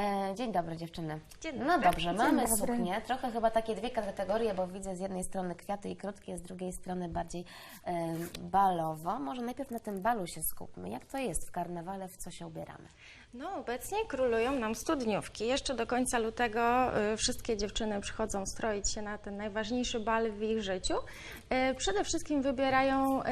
uh, dzień dobry dziewczyny. Dzień No dobry. dobrze, mamy dobry. suknię, trochę chyba takie dwie kategorie, bo widzę z jednej strony kwiaty i krótkie, z drugiej strony bardziej e, balowo. Może najpierw na tym balu się skupmy. Jak to jest w karnawale, w co się ubieramy? No, obecnie królują nam studniówki. Jeszcze do końca lutego y, wszystkie dziewczyny przychodzą stroić się na ten najważniejszy bal w ich życiu. Y, przede wszystkim wybierają y,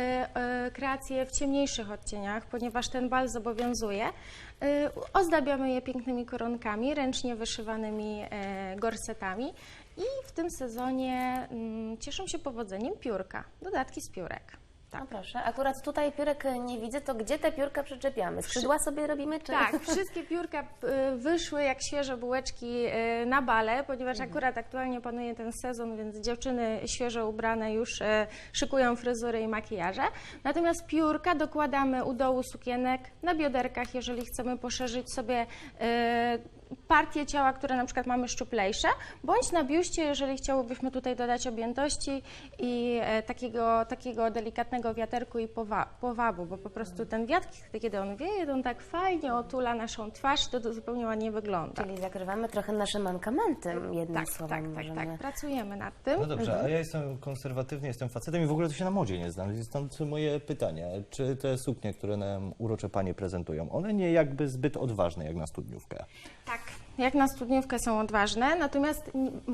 y, kreacje w ciemniejszych odcieniach, ponieważ ten bal zobowiązuje. Y, ozdabiamy je pięknymi koronkami, ręcznie wyszywanymi y, gorsetami i w tym sezonie mm, cieszą się powodzeniem piórka, dodatki z piórek. No proszę, akurat tutaj piórek e, nie widzę, to gdzie te piórka przyczepiamy? Skrzydła sobie robimy, czy... Tak, wszystkie piórka y, wyszły jak świeże bułeczki y, na bale, ponieważ akurat aktualnie panuje ten sezon, więc dziewczyny świeżo ubrane już y, szykują fryzury i makijaże. Natomiast piórka dokładamy u dołu sukienek, na bioderkach, jeżeli chcemy poszerzyć sobie y, partie ciała, które na przykład mamy szczuplejsze, bądź na biuście, jeżeli chciałybyśmy tutaj dodać objętości i e, takiego, takiego delikatnego wiaterku i powa- powabu, bo po prostu ten wiatr, kiedy on wieje, to on tak fajnie otula naszą twarz to, to zupełnie ładnie wygląda. Czyli zakrywamy trochę nasze mankamenty, jednym Tak, słowem tak, tak, możemy. tak. Pracujemy nad tym. No dobrze, a ja jestem konserwatywny, jestem facetem i w ogóle to się na modzie nie znam. Stąd moje pytanie, czy te suknie, które nam urocze panie prezentują, one nie jakby zbyt odważne jak na studniówkę? Tak, back. Jak na studniówkę są odważne, natomiast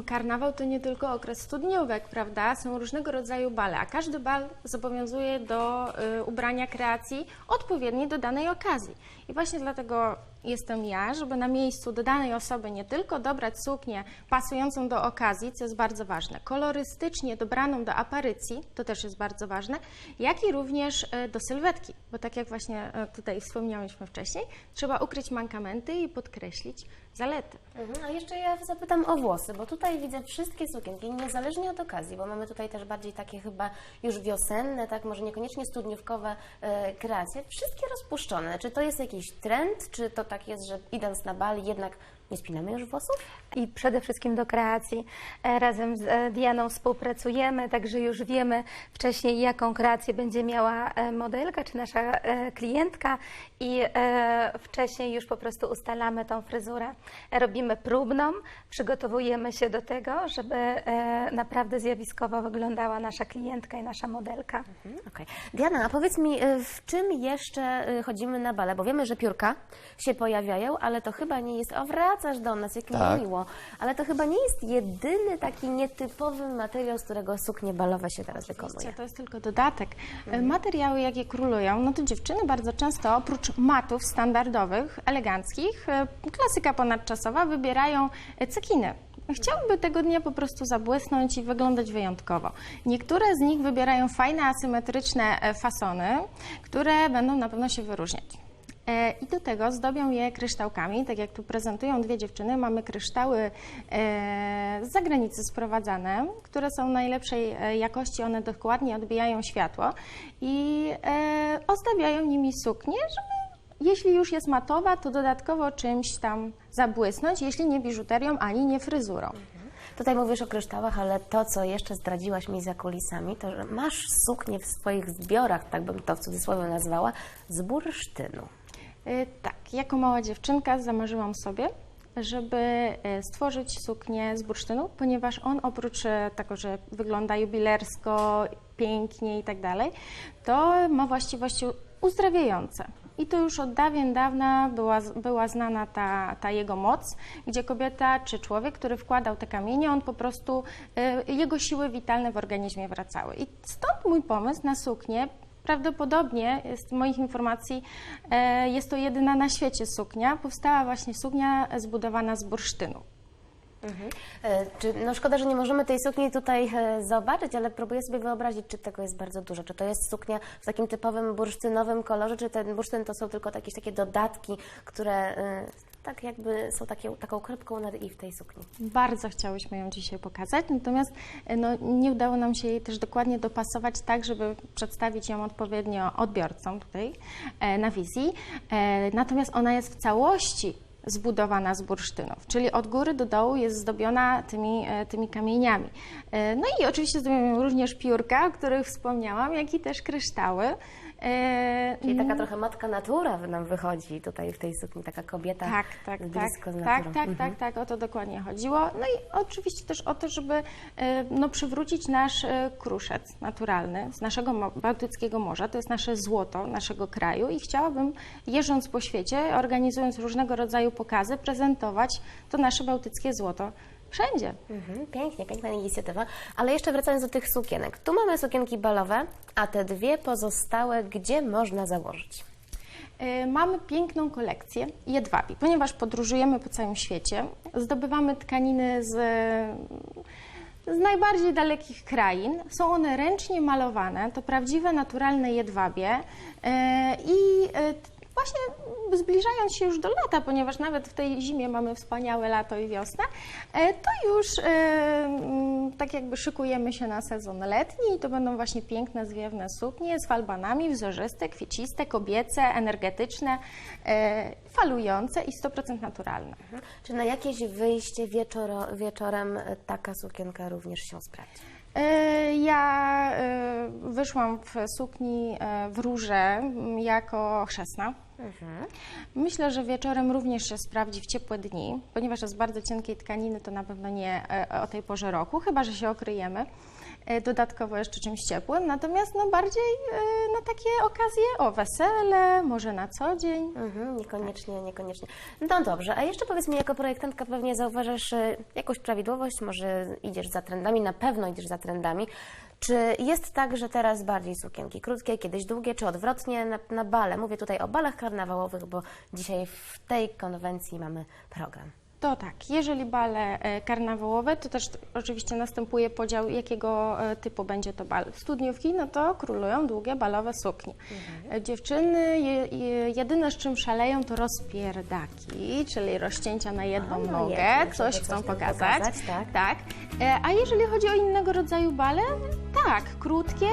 karnawał to nie tylko okres studniówek, prawda? Są różnego rodzaju bale, a każdy bal zobowiązuje do y, ubrania kreacji odpowiedniej do danej okazji. I właśnie dlatego jestem ja, żeby na miejscu do danej osoby nie tylko dobrać suknię pasującą do okazji, co jest bardzo ważne, kolorystycznie dobraną do aparycji, to też jest bardzo ważne, jak i również y, do sylwetki, bo tak jak właśnie y, tutaj wspomniałyśmy wcześniej, trzeba ukryć mankamenty i podkreślić zalety. Mhm, a jeszcze ja zapytam o włosy, bo tutaj widzę wszystkie sukienki, niezależnie od okazji, bo mamy tutaj też bardziej takie chyba już wiosenne, tak, może niekoniecznie studniówkowe e, kreacje, wszystkie rozpuszczone. Czy to jest jakiś trend, czy to tak jest, że idąc na bal jednak nie spinamy już włosów? i przede wszystkim do kreacji. E, Razem z e, Dianą współpracujemy, także już wiemy wcześniej, jaką kreację będzie miała e, modelka czy nasza klientka i wcześniej już po prostu ustalamy tą fryzurę. Robimy próbną, przygotowujemy się do tego, żeby naprawdę zjawiskowo wyglądała nasza klientka i nasza modelka. Mhm, Okej. Diana, a powiedz mi, w czym jeszcze chodzimy na bale? Bo wiemy, że piórka się pojawiają, ale to chyba nie jest... O, wracasz do nas, jak Tak. mi miło. Ale to chyba nie jest jedyny taki nietypowy materiał, z którego suknie balowe się teraz wykonuje. Oczywiście, to jest tylko dodatek. E, Materiały, jakie królują, no to dziewczyny bardzo często oprócz matów standardowych, eleganckich, e, klasyka ponadczasowa, wybierają e, cekiny. Chciałyby tego dnia po prostu zabłysnąć i wyglądać wyjątkowo. Niektóre z nich wybierają fajne, asymetryczne fasony, które będą na pewno się wyróżniać. E, I do tego zdobią je kryształkami, tak jak tu prezentują dwie dziewczyny. Mamy kryształy e, z zagranicy sprowadzane, które są najlepszej e, jakości, one dokładnie odbijają światło i ozdabiają nimi suknię, żeby jeśli już jest matowa, to dodatkowo czymś tam zabłysnąć, jeśli nie biżuterią ani nie fryzurą. Tutaj mówisz o kryształach, ale to, co jeszcze zdradziłaś mi za kulisami, to, że masz suknię w swoich zbiorach, tak bym to w cudzysłowie nazwała, z bursztynu. Y, Tak, jako mała dziewczynka zamarzyłam sobie, żeby y, stworzyć suknię z bursztynu, ponieważ on oprócz e, tego, że wygląda jubilersko, pięknie i tak dalej, to ma właściwości uzdrawiające. I to już od dawien dawna była, była znana ta, ta jego moc, gdzie kobieta czy człowiek, który wkładał te kamienie, on po prostu, jego siły witalne w organizmie wracały. I stąd mój pomysł na suknię Prawdopodobnie, z moich informacji, e, jest to jedyna na świecie suknia. Powstała właśnie suknia zbudowana z bursztynu. E, Czy, no szkoda, że nie możemy tej sukni tutaj e, zobaczyć, ale próbuję sobie wyobrazić, czy tego jest bardzo dużo. Czy to jest suknia w takim typowym bursztynowym kolorze, czy ten bursztyn to są tylko jakieś takie dodatki, które tak jakby są takie, taką kropką nad i w tej sukni. Bardzo chciałyśmy ją dzisiaj pokazać, natomiast e, no, nie udało nam się jej też dokładnie dopasować tak, żeby przedstawić ją odpowiednio odbiorcom tutaj e, na wizji. E, natomiast ona jest w całości zbudowana z bursztynów, czyli od góry do dołu jest zdobiona tymi, e, tymi kamieniami. E, No i oczywiście zdobią również piórka, o których wspomniałam, jak i też kryształy. E, Czyli taka trochę matka natura nam wychodzi tutaj w tej sukni, taka kobieta Tak, tak, tak, blisko z tak, naturą. tak, Mhm. tak, tak, o to dokładnie chodziło. No i oczywiście też o to, żeby e, no, przywrócić nasz e, kruszec naturalny z naszego Bałtyckiego Morza. To jest nasze złoto naszego kraju i chciałabym, jeżdżąc po świecie, organizując różnego rodzaju pokazy, prezentować to nasze bałtyckie złoto wszędzie. Mhm, pięknie, piękna inicjatywa. Ale jeszcze wracając do tych sukienek. Tu mamy sukienki balowe, a te dwie pozostałe gdzie można założyć? E, Mamy piękną kolekcję jedwabi, ponieważ podróżujemy po całym świecie, zdobywamy tkaniny z, z najbardziej dalekich krain. Są one ręcznie malowane, to prawdziwe, naturalne jedwabie e, i t- właśnie zbliżając się już do lata, ponieważ nawet w tej zimie mamy wspaniałe lato i wiosnę, e, to już e, mm, tak jakby szykujemy się na sezon letni i to będą właśnie piękne, zwiewne suknie z falbanami, wzorzyste, kwieciste, kobiece, energetyczne, e, falujące i 100% naturalne. Czy na jakieś wyjście wieczoro, wieczorem taka sukienka również się sprawdzi? E, Ja e, wyszłam w sukni e, w róże jako chrzestna. Myślę, że wieczorem również się sprawdzi w ciepłe dni, ponieważ jest bardzo cienkiej tkaniny, to na pewno nie o tej porze roku, chyba że się okryjemy dodatkowo jeszcze czymś ciepłym. Natomiast no, bardziej e, na takie okazje, o wesele, może na co dzień. Mhm, niekoniecznie, niekoniecznie. No dobrze, a jeszcze powiedz mi, jako projektantka pewnie zauważasz e, jakąś prawidłowość, może idziesz za trendami, na pewno idziesz za trendami. Czy jest tak, że teraz bardziej sukienki krótkie, kiedyś długie, czy odwrotnie na, na bale? Mówię tutaj o balach karnawałowych, bo dzisiaj w tej konwencji mamy program. To tak, jeżeli bale e, karnawałowe, to też oczywiście następuje podział, jakiego e, typu będzie to bal. Studniówki, no to królują długie balowe suknie. E, Dziewczyny je, je, jedyne z czym szaleją to rozpierdaki, czyli rozcięcia na jedną A, no nogę, coś chcą coś pokazać. pokazać, tak. tak. A jeżeli chodzi o innego rodzaju bale, tak, krótkie,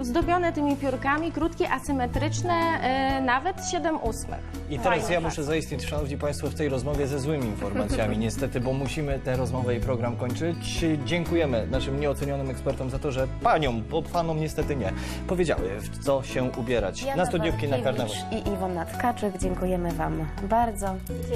zdobione tymi piórkami, krótkie, asymetryczne, e, nawet 7 ósmych. I teraz Fajnie, ja tak. muszę zaistnieć, Szanowni Państwo, w tej rozmowie ze złymi informacjami, niestety, bo musimy tę rozmowę i program kończyć. Dziękujemy naszym nieocenionym ekspertom za to, że paniom, bo panom niestety nie, powiedziały, w co się ubierać Jana na studniówki na karnawał. i Iwona Tkaczyk, dziękujemy Wam bardzo. Tak.